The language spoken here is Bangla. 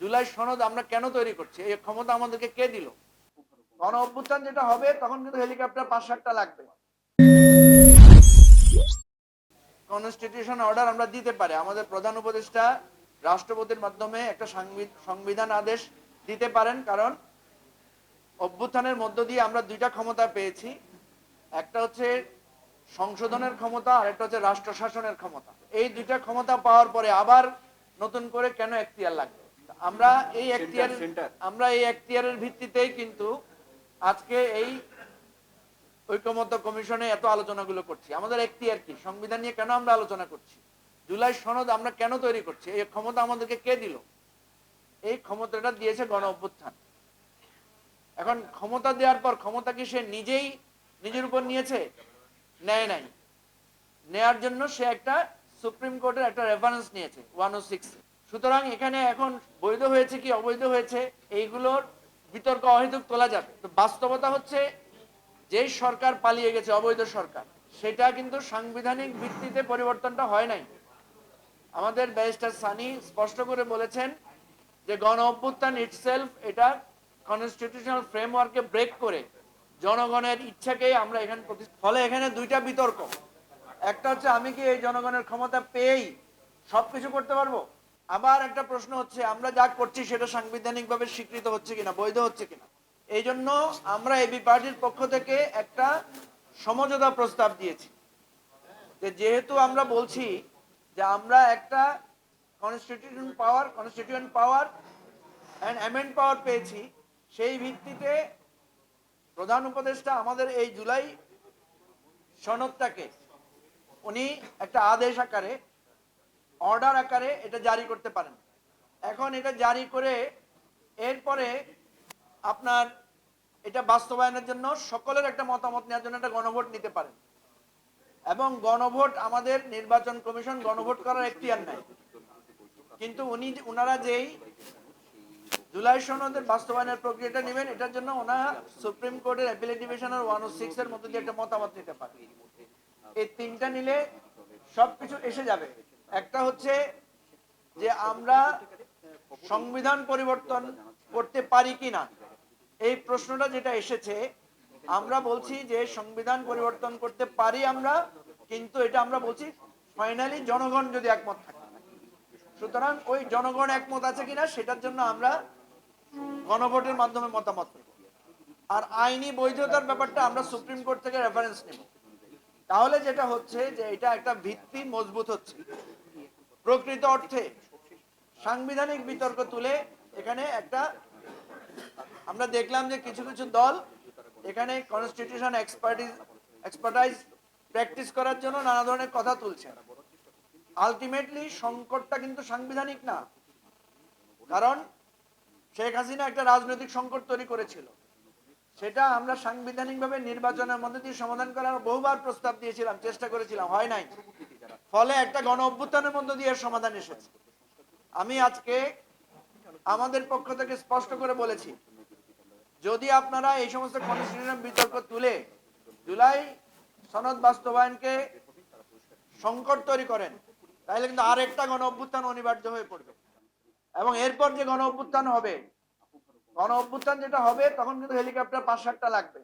জুলাই সনদ আমরা কেন তৈরি করছি? এই ক্ষমতা আমাদেরকে কে দিল? গণ অভ্যুত্থান যেটা হবে, তখন কিন্তু হেলিকপ্টার পাঁচ সাতটা লাগবে। কনস্টিটিউশন অর্ডার আমরা দিতে পারি। আমাদের প্রধান উপদেষ্টা রাষ্ট্রপতির মাধ্যমে একটা সাংবি- সংবিধান আদেশ দিতে পারেন, কারণ অভ্যুত্থানের মধ্য দিয়ে আমরা দুইটা ক্ষমতা পেয়েছি। একটা হচ্ছে সংশোধনের ক্ষমতা, আর একটা হচ্ছে রাষ্ট্র শাসনের ক্ষমতা। এই দুইটা ক্ষমতা পাওয়ার পরে আবার নতুন করে কেন এখতিয়ার লাগবে? আমরা এই এখতিয়ার আমরা এই এখতিয়ারের ভিত্তিতেই কিন্তু আজকে এই ঐকমত্য কমিশনে এত আলোচনাগুলো করছি। আমাদের এখতিয়ার কি? সংবিধান নিয়ে কেন আমরা আলোচনা করছি? জুলাই সনদ আমরা কেন তৈরি করছি? এই ক্ষমতা আমাদেরকে কে দিল? এই ক্ষমতাটা দিয়েছে গণ অভ্যুত্থান। এখন ক্ষমতা দেওয়ার পর ক্ষমতা কি সে নিজেই নিজের উপর নিয়েছে? নেয় নাই। নেয়ার জন্য সে একটা সুপ্রিম কোর্টের একটা রেফারেন্স নিয়েছে ওয়ান ও সিক্স সুতরাং এখানে এখন বৈধ হয়েছে কি অবৈধ হয়েছে, এইগুলোর বিতর্ক অহেতুক তোলা যাবে। তো বাস্তবতা হচ্ছে, যেই সরকার পালিয়ে গেছে, অবৈধ সরকার, সেটা কিন্তু সাংবিধানিক ভিত্তিতে পরিবর্তনটা হয় নাই। আমাদের ব্যারিস্টার সানি স্পষ্ট করে বলেছেন যে গণ অভ্যুত্থান ইটসেলফ এটা কনস্টিটিউশনাল ফ্রেমওয়ার্কে ব্রেক করে জনগণের ইচ্ছাকে আমরা এখানে ফলে এখানে দুইটা বিতর্ক। একটা হচ্ছে, আমি কি এই জনগণের ক্ষমতা পেয়েই সবকিছু করতে পারব? আবার একটা প্রশ্ন হচ্ছে, আমরা যা করছি সেটা সাংবিধানিকভাবে স্বীকৃত হচ্ছে কিনা, বৈধ হচ্ছে কিনা? এই জন্য আমরা এবি পার্টির পক্ষ থেকে একটা সমঝোতা প্রস্তাব দিয়েছি। যে যেহেতু আমরা বলছি যে আমরা একটা constitution power constituent power and amend power পেয়েছি, সেই ভিত্তিতে প্রধান উপদেষ্টা আমাদের এই জুলাই সনদটাকে, উনি একটা আদেশ আকারে অর্ডার আকারে এটা জারি করতে পারেন। এখন এটা জারি করে এরপরে আপনার এটা বাস্তবায়নের জন্য সকলের একটা মতামত নেওয়ার জন্য একটা গণভোট নিতে পারেন। এবং গণভোট আমাদের নির্বাচন কমিশন গণভোট করার এখতিয়ার নাই। কিন্তু উনি ওনারা যেই জুলাই সনদের বাস্তবায়নের প্রক্রিয়াটা নেবেন, এটার জন্য ওনারা সুপ্রিম কোর্টের অ্যাপিলেট ডিভিশনের ওয়ান ও সিক্স এর মধ্যে দিয়ে একটা মতামত নিতে পারে এই তিনটা নিলে সবকিছু এসে যাবে। একটা হচ্ছে যে আমরা সংবিধান পরিবর্তন করতে পারি কিনা? এই প্রশ্নটা যেটা এসেছে, আমরা বলছি যে সংবিধান পরিবর্তন করতে পারি আমরা, কিন্তু এটা আমরা বলছি ফাইনালি জনগণ যদি একমত থাকে। সুতরাং ওই জনগণ একমত আছে কিনা সেটার জন্য আমরা গণভোটের মাধ্যমে মতামত আর আইনি বৈধতার ব্যাপারটা আমরা সুপ্রিম কোর্ট থেকে রেফারেন্স নেব। তাহলে যেটা হচ্ছে যে এটা একটা ভিত্তি মজবুত হচ্ছে। প্রকৃত অর্থে সাংবিধানিক বিতর্ক তুলে এখানে একটা, আমরা দেখলাম যে কিছু কিছু দল এখানে কনস্টিটিউশন এক্সপার্টাইজ প্র্যাকটিস করার জন্য নানা ধরনের কথা তুলছে আলটিমেটলি সংকটটা কিন্তু সাংবিধানিক না। কারণ শেখ হাসিনা একটা রাজনৈতিক সংকট তৈরি করেছিল। সেটা আমরা সাংবিধানিকভাবে নির্বাচনের মধ্যে দিয়ে সমাধান করার বহুবার প্রস্তাব দিয়েছিলাম, চেষ্টা করেছিলাম, হয় নাই। ফলে একটা গণ অভ্যুত্থানের মধ্য দিয়ে সমাধান এসেছে। আমি আজকে আমাদের পক্ষ থেকে স্পষ্ট করে বলেছি, যদি আপনারা এই সমস্ত কনস্টিটিউশন বিতর্ক তুলে জুলাই সনদ বাস্তবায়নকে সংকট তৈরি করেন, তাহলে কিন্তু আর একটা গণ অভ্যুত্থান অনিবার্য হয়ে পড়বে। এবং এরপর যে গণ অভ্যুত্থান হবে গণ অভ্যুত্থান যেটা হবে, তখন কিন্তু হেলিকপ্টার পাঁচ সাতটা লাগবে।